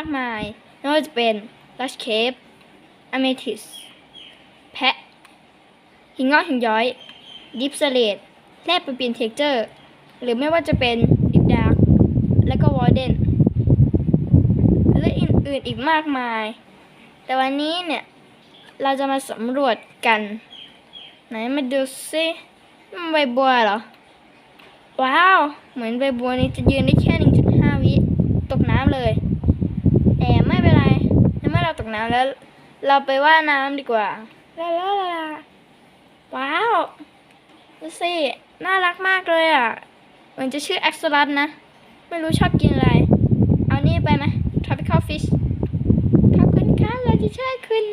ากมายไม่ว่าจะเป็นลัชเคปอเมทิส แพะ หินงอกหินย้อย ดิฟสเลดแลบเป็นเปลี่ยนเทคเจอร์ หรือไม่ว่าจะเป็นดิฟดาร์กและก็วอร์เดนและอื่นๆอีกมากมาย แต่วันนี้เนี่ย เราจะมาสำรวจกัน ไหนมาดูซิมันใบบัวเหรอ ว้าว เหมือนใบบัวนี้จะยืนได้แค่ 1.5 วิ ตกน้ำเลย แต่ไม่เป็นไรใน้ำแล้ว เราไปว่ายน้ำดีกว่าลาลาลาว้าวดูสิน่ารักมากเลยอะเหมือนจะชื่อแอ็กซ์ลัสนะ ไม่รู้ชอบกินอะไร เอานี่ไปไหม tropical fish ขอบคุณค่ะเราจะช่วยคุณ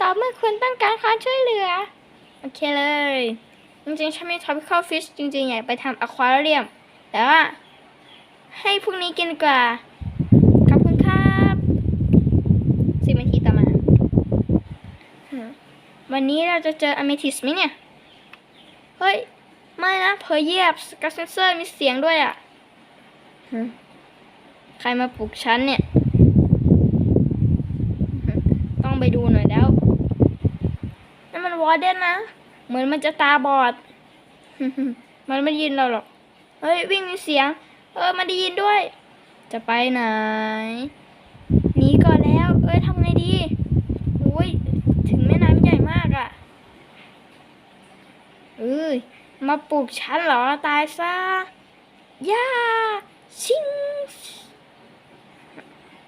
ต่อเมื่อคุณต้องการความช่วยเหลือ โอเคเลย จริงๆฉันมี tropical fish จริงๆ อยากไปทำอควาเรียม แต่ว่า ให้พวกนี้กินกว่า ขอบคุณครับสิบนาทีต่อมาหืม วันนี้เราจะเจออเมทิสไหมเนี่ย เฮ้ย ไม่นะเพอเยียบกัสเซนเซอร์มีเสียงด้วยอะใครมาปลุกฉันเนี่ย ต้องไปดูหน่อยแล้วนั่นมันวอร์เดนนะ เหมือนมันจะตาบอด มันไม่ได้ยินเราหรอก เฮ้ย วิ่งมีเสียง เออ มันได้ยินด้วย จะไปไหนหนีก่อนแล้ว เอ้ยทำไงดี อุ้ย ถึงแม่น้ำใหญ่ เอ้ย มาปลุกฉันเหรอ ตายซะ ย่า ชิง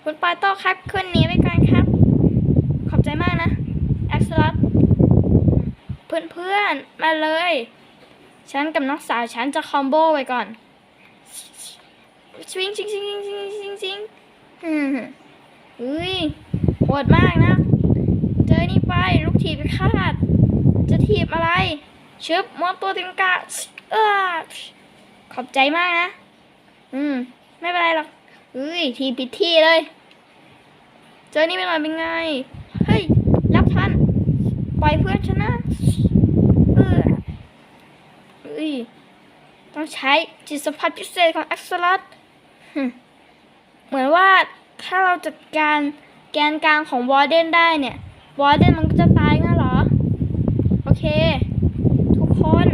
คุณปาโต้ครับขึ้นนี้ไปก่อนครับ ขอบใจมากนะ แอ็กซ์ลอตเพื่อนๆ มาเลย ฉันกับน้องสาวฉันจะคอมโบไว้ก่อนชิงชิงชิงชิงชิงชิงชิงอืมอุ้ยโหดมากนะ เจอนี่ไป ลูกถีบไปคาด จะถีบอะไร ชึบมอนตัวติงกาเออขอบใจมากนะ อืม ไม่เป็นไรหรอกอุ้ย ทีผิดที่เลย เจอนี่ไปหน่อยเป็นไง เฮ้ย รับทัน ปล่อยเพื่อนฉันนะเอออุ้ย ต้องใช้จิตสัมผัสพิเศษของแอ็กซ์ลัสเหมือนว่าถ้าเราจัดการแกนกลางของวอร์เดนได้เนี่ยวอร์เดนมันก็จะตายงั้นเหรอ โอเค ทุกคน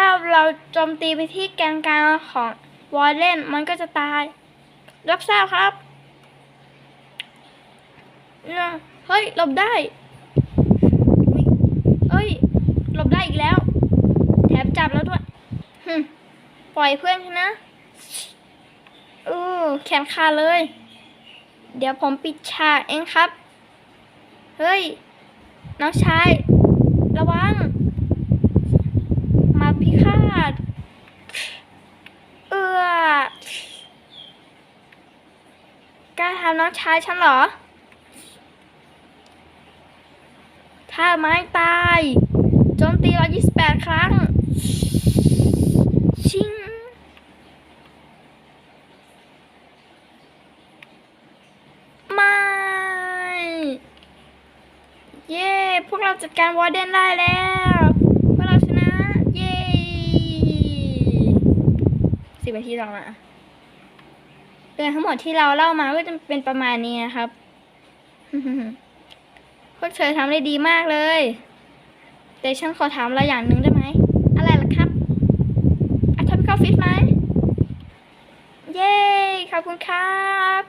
ถ้าเราโจมตีไปที่แกนกลางของวอร์เดนมันก็จะตาย รับทราบครับเนี่ยเฮ้ยหลบได้เอ้ยหลบได้อีกแล้ว แถมจับแล้วด้วยปล่อยเพื่อนนะเออแขนขาเลย เดี๋ยวผมปิดฉากเองครับ เฮ้ย น้องชาย ระวัง มาพิฆาต เอือกล้าทำน้องชายฉันเหรอ ถ้าไม้ตายโจมตี128ครั้ง ชิง ไม่ เย้ พวกเราจัดการวอร์เดนได้แล้ว พวกเราชนะ เย้สิบนาทีต่อมา เรื่องทั้งหมดที่เราเล่ามาก็จะเป็นประมาณนี้นะครับพวกเธอทำได้ดีมากเลย แต่ฉันขอถามอะไรอย่างหนึ่งได้ไหม อะไรล่ะครับอัทอมิคอฟิตไหม เย้ ขอบคุณครับ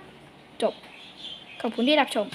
จบ ขอบคุณที่รับชม